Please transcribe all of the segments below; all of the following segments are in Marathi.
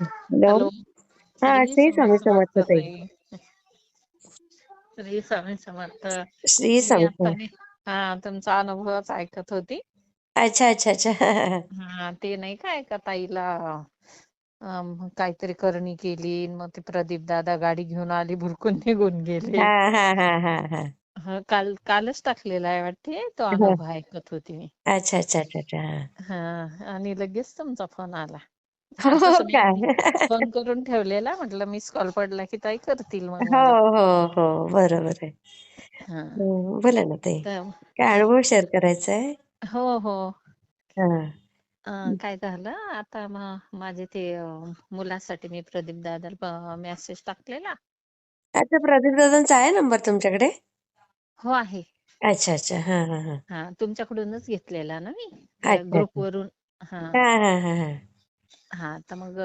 हॅलो? हा श्री स्वामी समर्थ ताई. श्री स्वामी समर्थ. श्री स्वामी समर्थ. हा तुमचा अनुभवच ऐकत होती. अच्छा अच्छा अच्छा. हा ते नाही का एका ताईला अम, काहीतरी करणी केली मग ते प्रदीप दादा गाडी घेऊन आली भुरकून निघून गेले. हा हा हा हा हा. हा, काल कालच टाकलेला आहे वाटते तो हा. अनुभव ऐकत होती मी. अच्छा अच्छा अच्छा अच्छा हा आणि लगेच तुमचा फोन आला. हो काय फोन करून ठेवलेला म्हटलं मिस कॉल पडला की ताई करतील मग हो मला हो हो बरोबर आहे. हा. बोला ना ताई. तर काय अनुभव शेअर करायचा आहे? हो हो. हा. अं, काय झालं आता माझे ते अं, मुलासाठी मी प्रदीप दादा मेसेज टाकलेला. अच्छा प्रदीप दादांचा आहे नंबर तुमच्याकडे? हो आहे. अच्छा अच्छा. हा हा हा. हा तुमच्याकडूनच घेतलेला ना मी? अच्छा ग्रुप अच्छा वरून. हा. हा हा हा हा. हा तर मग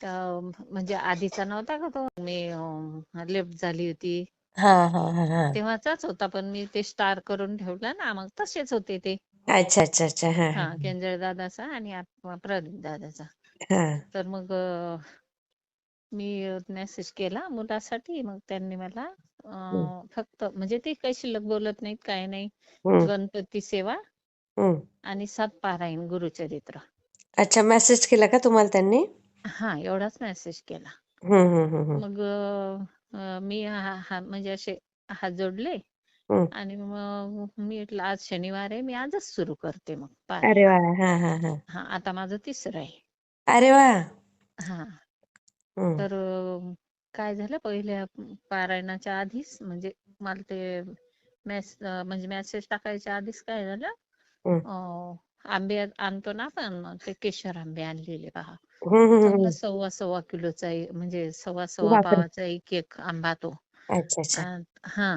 अं, म्हणजे आधीचा नव्हता का तो? मी लेफ्ट झाली होती. हा हा हा हा. तेव्हाचाच होता पण मी ते स्टार करून ठेवला ना मग तसेच होते ते. अच्छा अच्छा अच्छा हा हा केंजळ दादाचा आणि प्रदीप दादाचा. हा. तर मग अं, मी मेसेज केला मुलासाठी मग त्यांनी मला अं, फक्त म्हणजे ते काही शिल्लक बोलत नाहीत काय नाही. गणपती सेवा. आणि सात पारायण गुरुचरित्र. अच्छा मेसेज केला का तुम्हाला त्यांनी? हा एवढाच मेसेज केला. मग अं, मी हा हा- म्हणजे असे हात जोडले. आणि मग मी म्हटलं आज शनिवार आहे मी आजच सुरू करते मग अरे पारायण वा हा हा हा. हा आता माझं तिसरं आहे. अरे वा. हा. तर अं, काय झालं पहिल्या पारायणाच्या आधीच म्हणजे मला ते मेस म्हणजे मेसेज टाकायच्या आधीच काय झालं अं, आंबे आणतो ना आपण ते केशर आंबे आणलेले पहा. चांगला. सव्वा सव्वा किलोचा एक म्हणजे सव्वा सव्वा बापरे पावाचा एक एक आंबा तो. अच्छा अच्छा. अं, हा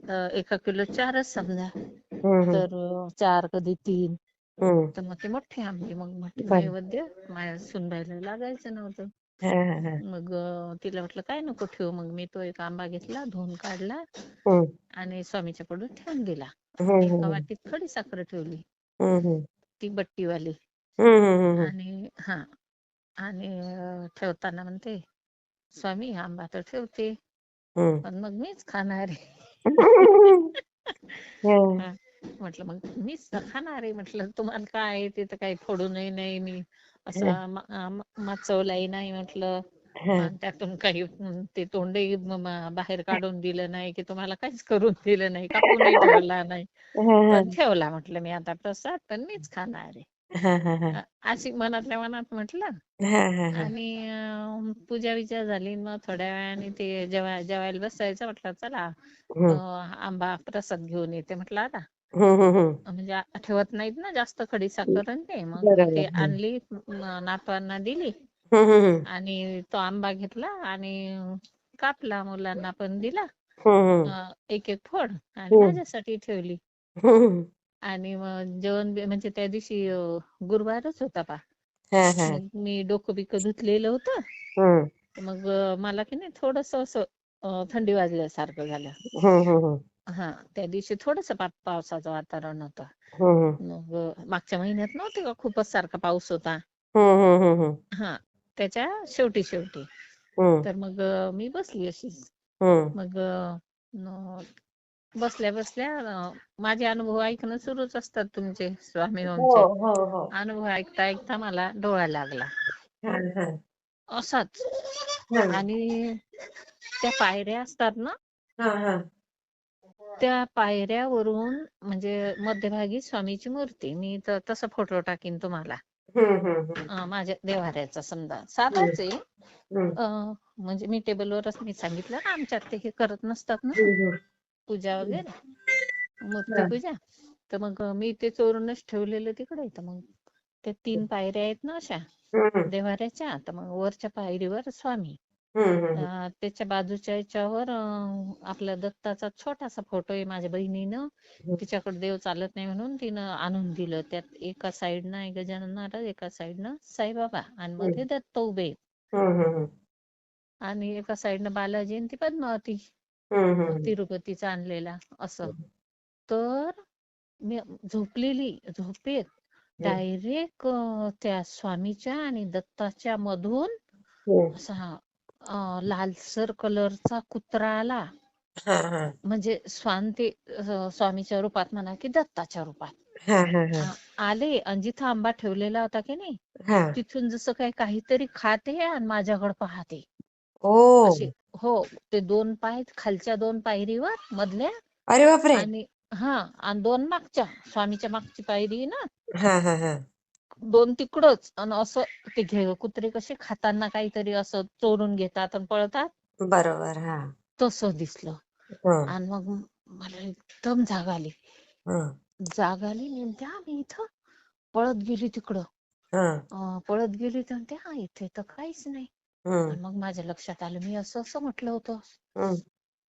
तर एका किलो चारच समजा. हम्म हम्म. तर अं, चार कधी तीन. हम्म. तर मग ते मोठे आंबे मग म्हटलं बर. नैवेद्य माझ्या सुनबाईला लागायचं नव्हतं. हा हा हा. मग अं, तिला म्हटलं काय नको ठेवू? मग मी तो एक आंबा घेतला धुवून काढला. हम्म. आणि स्वामीच्या पुढे ठेवून दिला. हम्म एका हम्म. वाटीत खडी साखर ठेवली. हम्म हम्म. ती बट्टीवाली. आणि हा आणि ठेवताना म्हणते स्वामी आंबा तर ठेवते पण मग मीच खाणार आहे. हा. म्हटलं मग मीच खाणार आहे. म्हटलं तुम्हाला काय आहे? ते तर काही फोडूनही नाही मी असं मचवलाही नाही. म्हटलं त्यातून काही ते तोंडही बाहेर काढून दिलं नाही की तुम्हाला काहीच करून दिलं नाही कापूनही ठेवला नाही. पण ठेवला म्हटलं मी आता प्रसाद पण मीच खाणार आहे. अशी मनातल्या मनात म्हटलं. आणि पूजा विजा झाली मग थोड्या वेळाने ते जेवाय जेवायला बसायचं म्हटलं चला आंबा प्रसाद घेऊन येते म्हटलं आता. म्हणजे ठेवत नाहीत ना जास्त खडी साखर आणि ते. मग ते आणली नातवांना दिली. हम्म हम्म आणि तो आंबा घेतला आणि कापला मुलांना पण दिला. हम्म अं, एक एक फोड आणि हम्म. माझ्यासाठी ठेवली. हम्म आणि मग जेवण बी- म्हणजे त्या दिवशी अं, गुरुवारच होता पा. हा हा. मग मी डोकं बिकं धुतलेलं होतं. हम्म. मग अं, मला की नाही थोडस असं अं, थंडी वाजल्यासारखं झालं. हम्म हम्म हा त्या दिवशी थोडस पावसाचं वातावरण होतं. हम्म मग अं, मागच्या महिन्यात नव्हते का खूपच सारखा पाऊस होता. हम्म हम्म हम्म. हा. त्याच्या शेवटी शेवटी. तर मग मी बसली अशीच. मग बसल्या बसल्या माझे अनुभव ऐकणं सुरूच असतात तुमचे स्वामी हो हो हो. अनुभव ऐकता ऐकता मला डोळा लागला. हा हा. असाच. आणि त्या पायऱ्या असतात ना? हा हा. त्या पायऱ्यावरून म्हणजे मध्यभागी स्वामीची मूर्ती. मी तसा फोटो टाकीन तुम्हाला. माझ्या देवाऱ्याचा समजा. साधाच आहे. म्हणजे मी टेबलवरच मी सांगितलं ना आमच्यात ते हे करत नसतात ना. पूजा वगैरे. मूर्ती पूजा. तर मग मी ते चोरूनच ठेवलेलं तिकडे. तर मग त्या तीन पायऱ्या आहेत ना अशा देवाऱ्याच्या तर मग वरच्या पायरीवर स्वामी. हम्म हम्म अं, त्याच्या बाजूच्या याच्यावर अं, आपला दत्ताचा छोटासा फोटो आहे माझ्या बहिणीनं. तिच्याकडे देव चालत नाही म्हणून तिनं आणून दिलं. त्यात एका साईडनं आहे गजानन महाराज एका साईडनं साईबाबा. आणि मध्ये दत्त उभे आहेत. हम्म हम्म आणि एका साईडनं बालाजी आणि ती पद्मावती. हम्म हम्म तिरुपतीचा आणलेला असं. तर मी झोपलेली झोपेत डायरेक्ट त्या स्वामीच्या आणि दत्ताच्या मधून हम्म. असा अं, लालसर कलरचा कुत्रा आला. हा हा. म्हणजे स्वान ते अं, स्वामीच्या रूपात म्हणा की दत्ताच्या रूपात. हा हा हा. आ- आले. आणि जिथं आंबा ठेवलेला होता की नाही? हा. तिथून जसं काय काहीतरी खाते आणि माझ्याकडे पाहते. ओ. असे हो. ते दोन पाय खालच्या दोन पायरीवर मधल्या अरे बापरे! आणि हा. आणि दोन मागच्या स्वामीच्या मागची पायरी ना? हा हा हा. दोन तिकडच. आणि असं ते घे कुत्रे कसे खाताना काहीतरी असं चोरून घेतात आणि पळतात. बरोबर हा. तसं दिसलं. हं, आणि मग मला एकदम जाग आली. हं, जाग आली नेमत्या मी इथं पळत गेली तिकडं. हं, अं, पळत गेली तर म्हणते हा इथे तर काहीच नाही. हं, आणि मग माझ्या लक्षात आलं मी असं असं म्हटलं होतं. हं.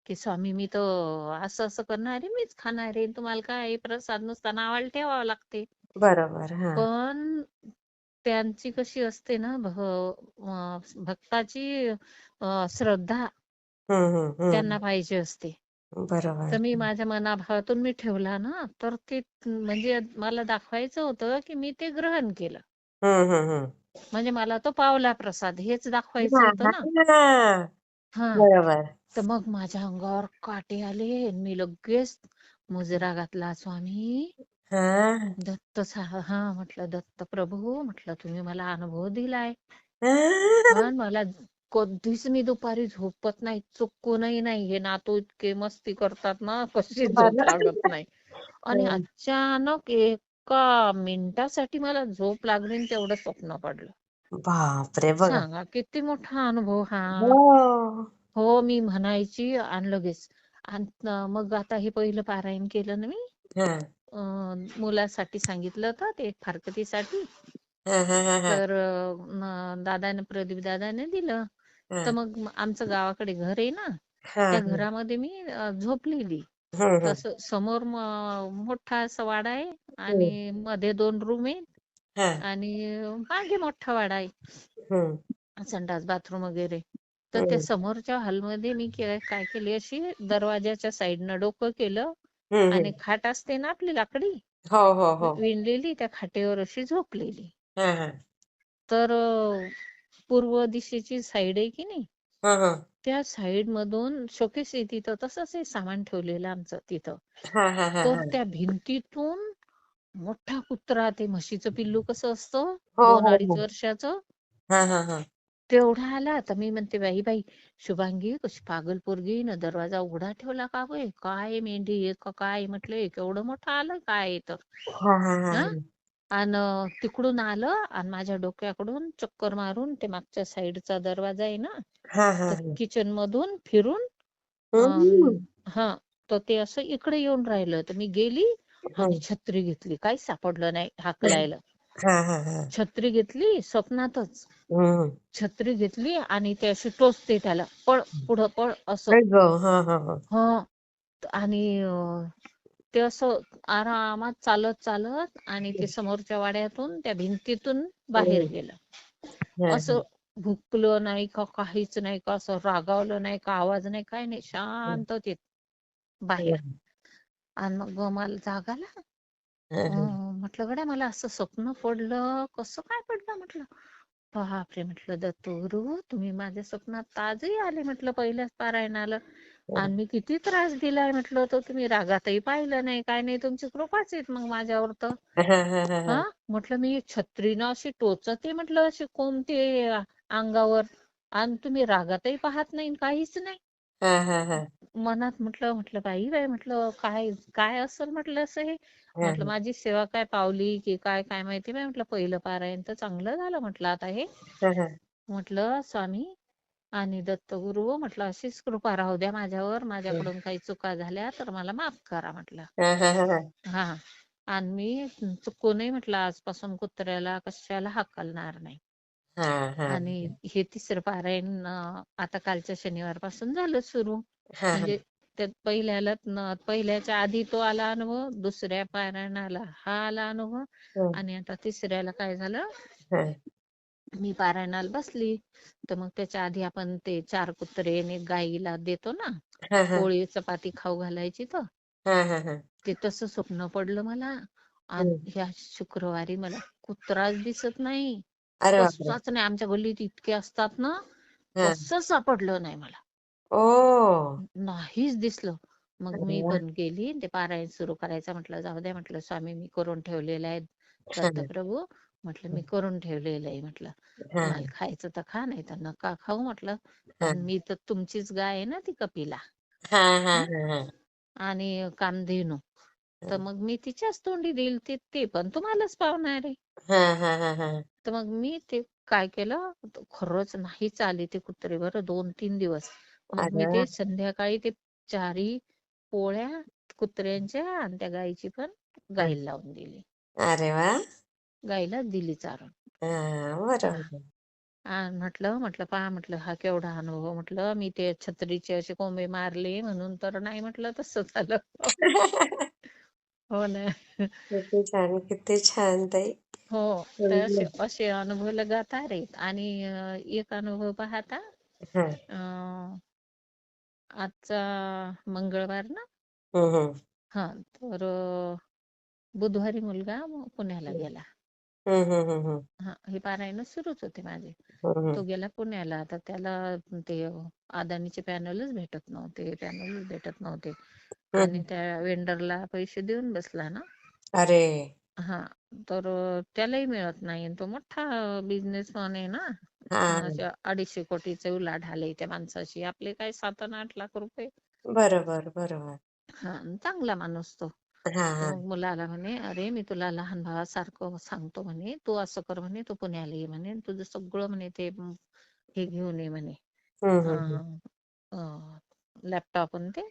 की स्वामी मी तर असं असं करणार आहे मीच खाणार. आहे तुम्हाला काय प्रसाद नुसता नावाला ठेवावं लागते. बरोबर हा. पण त्यांची कशी असते ना भ- अं, भक्ताची अं, श्रद्धा हं, हं, हं. त्यांना पाहिजे असते. बरोबर तर मी माझ्या मनाभावातून मी ठेवला ना तर ते म्हणजे मला दाखवायचं होतं की मी ते ग्रहण केलं. हं, हं, हं. म्हणजे मला तो पावला प्रसाद हेच दाखवायचं हा, होतं ना. हा. हा. बरोबर. तर मग माझ्या अंगावर काटे आले मी लगेच मुजरा घातला स्वामी हा. दत्त सा- हा म्हटलं दत्त प्रभू म्हटलं तुम्ही मला अनुभव दिलाय. पण मला कधीच मी दुपारी झोपत नाही चुकूनही नाही हे नातू इतके मस्ती करतात ना कशी झोप लागत नाही. आणि हं. अचानक एका मिनिटासाठी मला झोप लागली आणि तेवढं स्वप्न पडलं. बापरे बघा. सांगा किती मोठा अनुभव हा. हो. हो मी म्हणायची आणि लगेच. आणि मग आता हे पहिलं पारायण केलं ना मी? हा, मुलासाठी सांगितलं होतं ते फारकतीसाठी. तर दादाने प्रदीप दादाने दिलं. तर मग आमचं गावाकडे घर आहे ना त्या. घरामध्ये मी झोपलेली. तसं समोर मोठा असा वाडा आहे आणि मध्ये दोन रूम आहे हा, आणि मागे मोठा वाडा आहे. संडास बाथरूम वगैरे. तर. त्या समोरच्या हॉलमध्ये मी काय केली अशी दरवाजाच्या साईडनं डोकं केलं. आणि. खाट असते ना आपली लाकडी हो हो हो विणलेली त्या खाटेवर अशी झोपलेली हा, हा. तर अं, पूर्व दिशेची साईड आहे की नाही हा, हा. त्या साईड मधून शोकेस आहे तिथं तसंच आहे सामान ठेवलेलं आमचं तिथं हा, हा, हा, तर हा. त्या भिंतीतून मोठा कुत्रा ते म्हशीचं पिल्लू कसं असतं हो, दोन हो, अडीच हो. वर्षाचं हा, हा, हा. तेवढा आला. तर मी म्हणते बाई बाई शुभांगी कशी पागल पोरगी न दरवाजा उघडा ठेवला का गं हे काय मेंढी आहे का काय? म्हटलं केवढं मोठं आलं काय तर. आणि तिकडून आलं आणि माझ्या डोक्याकडून चक्कर मारून ते मागच्या साईडचा दरवाजा आहे ना. किचन मधून फिरून हा तर ते असं इकडे येऊन राहिलं. तर मी गेली आणि. छत्री घेतली. काहीच सापडलं नाही हाकलायला. हा, हा, हा. छत्री घेतली स्वप्नातच हम्म. छत्री घेतली आणि ते अशी टोचते त्याला पळ पुढं पळ असं गं. हा, हा, हा. हा आणि अं, ते असं आरामात चालत चालत आणि ते समोरच्या वाड्यातून त्या भिंतीतून बाहेर गेलं हा, असं भुकलं नाही का काहीच नाही का असं रागावलं नाही का आवाज नाही काय नाही शांततेत बाहेर आणि मग मला जाग आला हा, हा. अं, म्हटलं गड्या मला असं स्वप्न पडलं. कसं काय पडलं म्हटलं? बापरे म्हटलं दत्तगुरु तुम्ही माझ्या स्वप्नात आजही आले म्हटलं पहिल्याच पारायणाला. आणि मी किती त्रास दिलाय म्हटलं तर तुम्ही रागातही पाहिलं नाही. काय नाही तुमची कृपाच आहेत मग माझ्यावर तर. हा, हा, हा, हा. हा म्हटलं मी छत्रीनं अशी टोचते म्हटलं अशी कोणते अंगावर? आणि तुम्ही रागातही पाहत नाही काहीच नाही. हा, हा, हा. मनात म्हटलं म्हटलं बाई बाई म्हटलं काय काय असेल म्हटलं असं हे? म्हटलं माझी सेवा काय पावली की काय काय माहिती बाई म्हटलं पहिलं पारायण तर चांगलं झालं म्हटलं आता हे. म्हटलं स्वामी आणि दत्तगुरु म्हटलं अशीच कृपा राहू द्या माझ्यावर. माझ्याकडून काही चुका झाल्या तर मला माफ करा म्हटलं. हा, आणि मी चुकूनही म्हटलं आजपासून कुत्र्याला कशाला हाकलणार नाही. आणि हे तिसरं पारायण आता कालच्या शनिवारपासून झालं सुरू. म्हणजे त्यात पहिल्याला न- पहिल्याच्या आधी तो आला अनुभव दुसऱ्या पारायणाला हा आला अनुभव हम्म. आणि आता तिसऱ्याला काय झालं हा. मी पारायणाला बसली तर मग त्याच्या आधी आपण ते चार कुत्रे गाईला देतो ना हा, हा. पोळी चपाती खाऊ घालायची तर हा, हा, हा. ते तसं स्वप्न पडलं मला. ह्या शुक्रवारी मला कुत्राच दिसत नाही नाही आमच्या गल्लीत इतके असतात ना हा कसं सापडलं नाही मला ओ. नाहीच दिसलं. मग मी पण गेली ते पारायण सुरू करायचं म्हटलं जाऊ द्या म्हटलं स्वामी मी करून ठेवलेलं आहे हा. दत्तप्रभू म्हटलं मी करून ठेवलेलं आहे म्हटलं. खायचं तर खा नाही तर नका खाऊ म्हटलं. मी तर तुमचीच गाय आहे ना ती कपिला. आणि कामधेनू. तर मग मी तिच्याच तोंडी देईल ते ते पण तुम्हालाच पावणार आहे. तर मग मी ते काय केलं? खरंच नाहीच आले ते कुत्रे बरं दोन तीन दिवस. मग मी ते संध्याकाळी ते चारी पोळ्या कुत्र्यांच्या आणि त्या गाईची पण गाईला लावून दिली. अरे वा! गाईला दिली चारून. हा बरोबर आणि म्हटलं म्हटलं पहा म्हटलं हा केवढा अनुभव. म्हटलं मी ते छत्रीचे असे कोंबे मारले म्हणून तर नाही म्हटलं तसं झालं. हो ना. किती छान किती छान ताई. हो तर असे. असे अनुभव लगातार आहेत आणि अं, एक अनुभव पाहता हा. अं, आजचा मंगळवार ना? हम्म हम्म हा तर अं, बुधवारी मुलगा पुण्याला गेला. हम्म हा हे पारायण सुरूच होते माझे. तो गेला पुण्याला. तर त्याला ते अदानीचे पॅनलच भेटत नव्हते पॅनलच भेटत नव्हते. आणि. त्या वेंडरला पैसे देऊन बसला ना? अरे! हा तर अं, त्यालाही मिळत नाही. आणि तो मोठा बिझनेसमॅन आहे ना? हा. अडीचशे कोटीचे उलाढाल आहे त्या माणसाची आपले काय सात आणि आठ लाख रुपये. बरोबर बरोबर. हा चांगला माणूस तो. मग मुलाला म्हणे अरे मी तुला लहान भावासारखं सांगतो म्हणे तू असं कर म्हणे तू पुण्याला ये म्हणे तुझं सगळं म्हणे ते हे घेऊन ये म्हणे. लॅपटॉप आणि ते.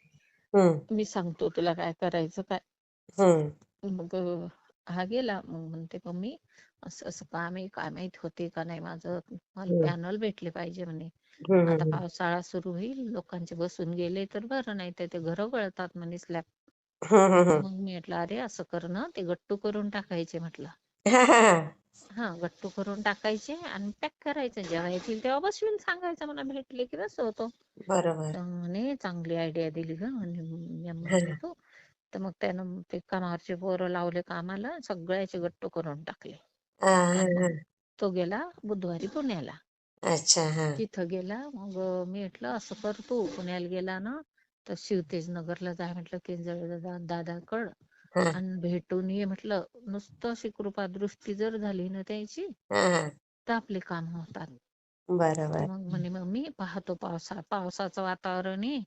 मी सांगतो तुला काय करायचं काय. मग हा गेला मग म्हणते मम्मी असं असं काम आहे काय माहीत होते का नाही? माझं मला पॅनल भेटले पाहिजे म्हणे. आता पावसाळा सुरू होईल लोकांचे बसून गेले तर बरं नाही तर ते घरं गळतात म्हणे स्लॅब मग मी म्हटलं अरे असं कर ना ते गट्टू करून टाकायचे म्हटलं. हा गट्टू करून टाकायचे आणि पॅक करायचं. जेव्हा येतील तेव्हा बसवीन सांगायचं मला भेटले की बस होतो म्हणे चांगली आयडिया दिली ग म्हणे मी तर मग त्यानं ते कामावरचे पोरं लावले कामाला सगळ्याचे गट्टू करून टाकले. हा हा हा. मग तो गेला बुधवारी पुण्याला. अच्छा हा. तिथं गेला मग मी म्हटलं असं कर तू पुण्याला गेला ना तर शिवतेज नगरला जाय म्हटलं केंजळ दादाकड. हा. आणि भेटून ये म्हटलं नुसतं अशी कृपा दृष्टी जर झाली ना त्याची हा हा. तर आपले काम होतात. तर बरोबर मग म्हणे मम्मी पाहतो पावसा पावसाचं वातावरण आहे.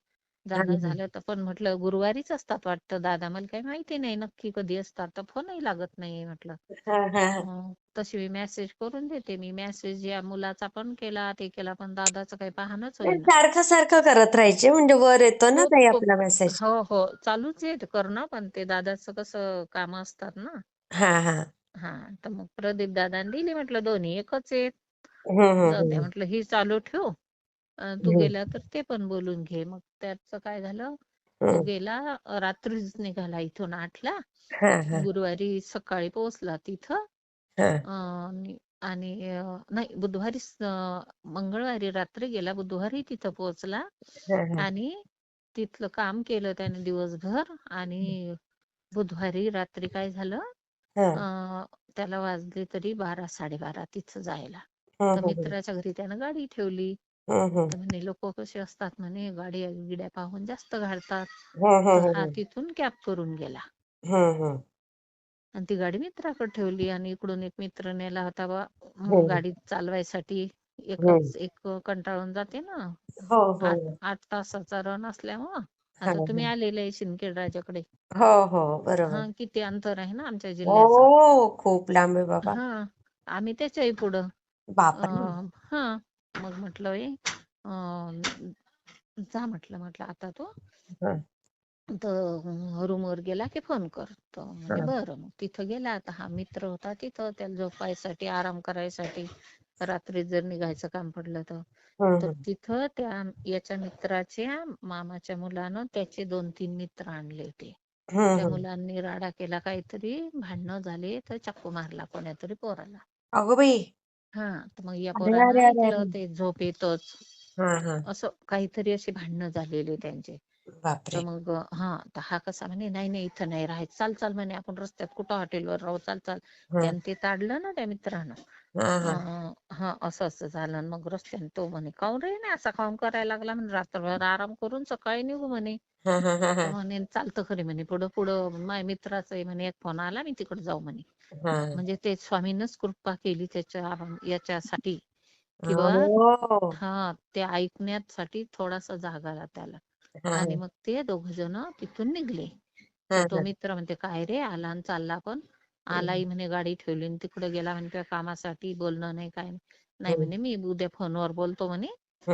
जाणं हा झालं तर पण म्हटलं गुरुवारीच असतात वाटतं दादा. मला काही माहिती नाही नक्की कधी असतात तर फोनही लागत नाही म्हटलं. हा हा. हा. तशी मी मेसेज करून देते. मी मेसेज या मुलाचा पण केला ते केला पण दादाचं काही पाहणच होईना. सारखं सारखं करत राहायचे म्हणजे वर येतो ना तो ताई तो आपला मेसेज हो हो. चालूच आहे ते करणं पण ते दादाचं कसं काम असतात ना. हा हा. हा तर मग प्रदीप दादाने दिली म्हटलं दोन्ही एकच आहेत. हम्म हम्म जाऊ हम्म. म्हटलं ही चालू ठेव. अं, तू हम्म गेला तर ते पण बोलून घे. मग त्याचं काय झालं? तो. गेला अं, रात्रीच निघाला इथून आठला. हा हा. गुरुवारी सकाळी पोहोचला तिथं. हा. अं, आणि आणि, अं, नाही बुधवारी अं, मंगळवारी रात्री गेला बुधवारी तिथं पोहोचला. हा हा. आणि तिथलं काम केलं त्याने दिवसभर. आणि बुधवारी रात्री काय झालं? हा. अं, त्याला वाजले तरी बारा साडेबारा तिथं जायला. तर मित्राच्या घरी त्यानं गाडी ठेवली. तर म्हणे लोक कसे असतात म्हणे गाड्या गिड्या पाहून जास्त घालतात. तर हा तिथून कॅब करून गेला. आणि ती गाडी मित्राकडे ठेवली आणि इकडून एक मित्र नेला होता बा म, हम्म गाडी चालवायसाठी. एकच एक कंटाळून जाते ना. हो हो. आठ तासाचा रन असल्यामुळं. हा आता तुम्ही हा. आलेले आहे शिंदखेड राजाकडे. हो हो. बरोबर. हा किती अंतर आहे ना आमच्या जिल्ह्याचं. हो खूप लांब आहे बाबा. हा आम्ही त्याच्याही पुढं. बापरे. हा. मग म्हटलं जा म्हटलं म्हटलं आता तो. तर रूमवर गेला की फोन कर. तर हा. म्हणे बरं. मग तिथं गेला आता हा मित्र होता तिथं त्याला झोपायसाठी आराम करायसाठी रात्री जर निघायचं काम पडलं तर. तिथं त्या याच्या मित्राच्या मामाच्या मुलानं त्याचे दोन तीन मित्र आणले होते त्या. मुलांनी राडा केला काहीतरी भांडणं झाले तर चाकू मारला कोण्यातरी पोराला. अगं बाई! हा तर मग या अरे पोरानं अरे अरे ऐकलं अरे. ते झोप येतच. हा हा. असं काहीतरी अशी भांडणं झालेली त्यांचे. बापरे. तर मग हा तर हा कसा म्हणे नाही नाही इथं नाही राहायचं. चाल चाल म्हणे आपण रस्त्यात कुठं हॉटेलवर राहू? चाल चाल. हा. त्यानं ते ताडलं ना त्या मित्रानं. हा हा. अं, हा असं असं झालं. आणि मग रस्त्याने तो म्हणे काऊन रे नाही असा काऊन करायला लागला? म्हणे रात्रभर आराम करून सकाळी निघू म्हणे. हा हा हा तर हा म्हणे चालतं खरे म्हणे. पुढं पुढं माझ्या मित्राचा म्हणे एक फोन आला मी तिकडे जाऊ म्हणे. हा. म्हणजे ते स्वामींनीच कृपा केली त्याच्या याच्यासाठी. कि बा हो हा ते ऐकण्यासाठी थोडासा जाग आला त्याला. हा. आणि मग ते दोघ जण तिथून निघले. हा तो हा. मित्र म्हणते काय रे आला आणि चालला पण. आलाही म्हणे गाडी ठेवली आणि तिकडे गेला म्हणे त्या कामासाठी बोलणं नाही काय नाही. नाही म्हणे मी उद्या फोनवर बोलतो म्हणे.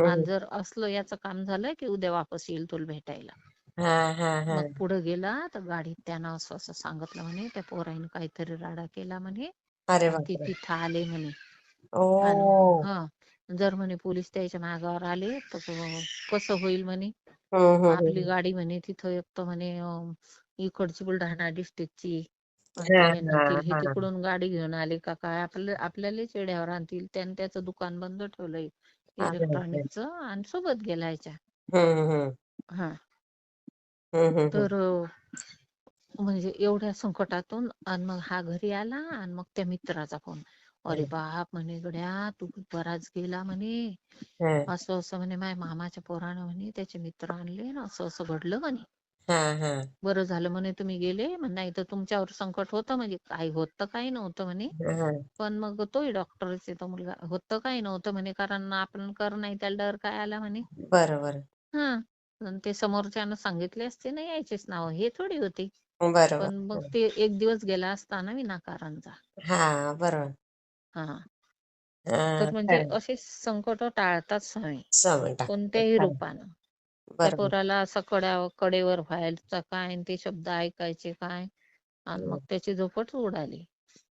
आणि जर असलं याचं काम झालं की उद्या वापस येईल तुला भेटायला. हा हा हा. मग पुढे गेला तर गाडीत त्यानं असं असं सांगितलं म्हणे त्या पोरानं काहीतरी राडा केला म्हणे अरे आणि ते बापरे! तिथं आले म्हणे. आणि हा जर म्हणे पोलीस त्याच्या मागावर आले तर कसं होईल म्हणे? हम्म हम्म आपली हम्म. गाडी म्हणे तिथं एक तर म्हणे अं, इकडची बुलढाणा डिस्ट्रिक्टची आणि हा हा हे हा. तिकडून गाडी घेऊन आले का काय? आपल्या आपल्याला चेड्यावर आणतील त्यानं त्याचं दुकान बंद ठेवलंय अरे बापरे! इलेक्ट्रॉनिकचं आणि सोबत गेलायच्या हम्म हम्म हा. तर अं, म्हणजे एवढ्या संकटातून आणि मग हा घरी आला आणि मग त्या मित्राचा फोन. अरे बाप म्हणे गड्या तू बराच गेला म्हणे. हा. असं असं म्हणे माझ्या मामाच्या पोरानं म्हणे त्याचे मित्र आणले ना असं असं घडलं म्हणे. हा हा. बरं झालं म्हणे तुम्ही गेले. म्हणे नाही तर तुमच्यावर संकट होतं म्हणजे काही होत काही नव्हतं म्हणे. हा पण मग तोही डॉक्टरच आहे तो मुलगा होतं काही नव्हतं म्हणे कारण आपण कर नाही त्याला डर काय आला म्हणे. बरोबर. हा. ते समोरच्यानं सांगितले असते ना यायचेच नाव. हे थोडी होती. बरोबर पण मग ते एक दिवस गेला असता ना विनाकारणचा. हा बरोबर. तर म्हणजे असे संकट टाळतात स्वामी टाकतात कोणत्याही रूपानं. त्या बरोबर. पोराला असं कड्या कडेवर व्हायचं काय आणि ते शब्द ऐकायचे काय? आणि मग त्याची झोपच उडाली.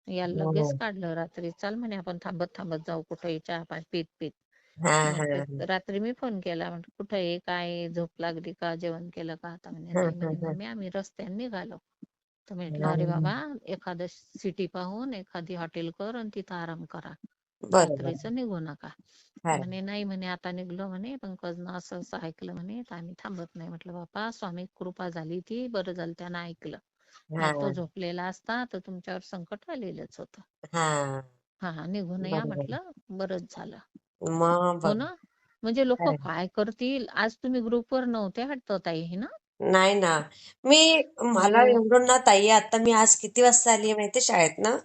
याला लगेच हो. काढलं रात्री. चाल म्हणे आपण थांबत थांबत जाऊ कुठेही चहा पाणी पीत पीत. हा मग हा रात्री मी फोन केला म्हटलं कुठे आहे? काय? झोप लागली का? जेवण केलं का? आता म्हणे हा नाही हा म्हणे हा. मम्मी आम्ही रस्त्याने निघालो. तर म्हटलं अरे बाबा एखादं सिटी पाहून एखादी हॉटेल कर आणि तिथं आराम करा. बरोबर. रात्रीचं निघू नका. तर म्हणे नाही म्हणे आता निघलो म्हणे पंकजनं असं असं ऐकलं म्हणे तर आम्ही थांबत नाही. म्हटलं बापा स्वामी कृपा झाली ती बरं झालं त्यानं ऐकलं. हा नाही तो झोपलेला असता तर तुमच्यावर संकट आलेलंच होतं. हा हा निघून या बरोबर. म्हटलं बरंच झालं. मग हो बघ. ना. म्हणजे लोक काय करतील? आज तुम्ही ग्रुपवर नव्हते वाटतं ताई हे ना? नाही ना. मी मला हो. एवढं ना ताई आता मी आज किती वाजता आली माहितीये शाळेत ना?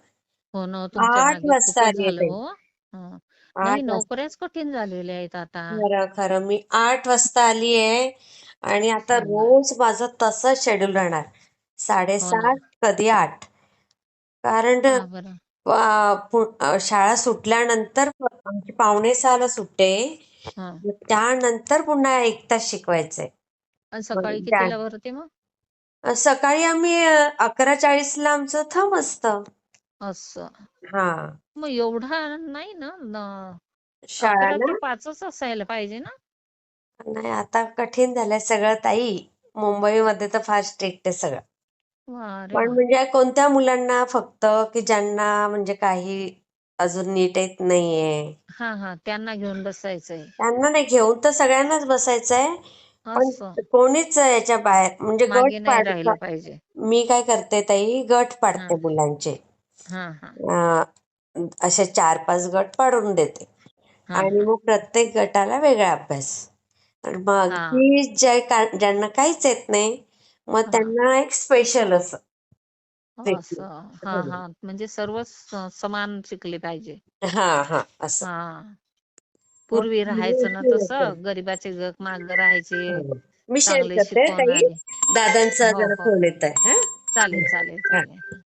हो ना. तुमच्या आठ मागे वाजता खूपच आली आहे झालं ताई. हो. हं. नाही आठ वाजता. नोकऱ्याच कठीण झालेल्या आहेत आता. खरं खरं. मी आठ वाजता आली आहे आणि आता रोज माझं तसंच शेड्यूल राहणार. हो ना. साडेसात कधी आठ. कारण बरं. अ, पु- अ, शाळा सुटल्यानंतर आमची पावणे सहाला सुटते. हा. मग त्यानंतर पुन्हा एक तास शिकवायचंय. आणि सकाळी त्या- कितीला भरते मग? अ, सकाळी आम्ही अ, अकरा चाळीसला आमचं थंब असतं. असं. हा. मग एवढा नाही ना न- शाळा असायला पाहिजे ना? नाही आता कठीण झालंय सगळं ताई. मुंबईमध्ये तर फार स्ट्रिक्ट आहे सगळं. पण म्हणजे कोणत्या मुलांना फक्त की ज्यांना म्हणजे काही अजून नीट येत नाहीये? हा हा. त्यांना घेऊन बसायचंय. त्यांना नाही घेऊन तर सगळ्यांनाच बसायचंय. पण असं. कोणीच याच्या बाहेर म्हणजे गट मागे नाही राहिलं पाहिजे. मी काय करते ताई? गट हा पाडते मुलांचे. हा हा. अं, असे चार पाच गट पाडून देते. हा आणि हा. मग प्रत्येक गटाला वेगळा अभ्यास. आणि मग हा. अगदी जे का- ज्यांना काहीच येत नाही मग हा. त्यांना एक स्पेशल असं. असं. हा हा. म्हणजे सर्व स- समान शिकले पाहिजे. हा हा. असं. हा. मग पूर्वी राहायचं ना. तसं गरिबाचे गट माग राहायचे हो. मी शेअर चांगले करते ताई. शिकवणारे दादांचा हो जरा हो. फोन येत आहे चालेल चालेल हा. चालेल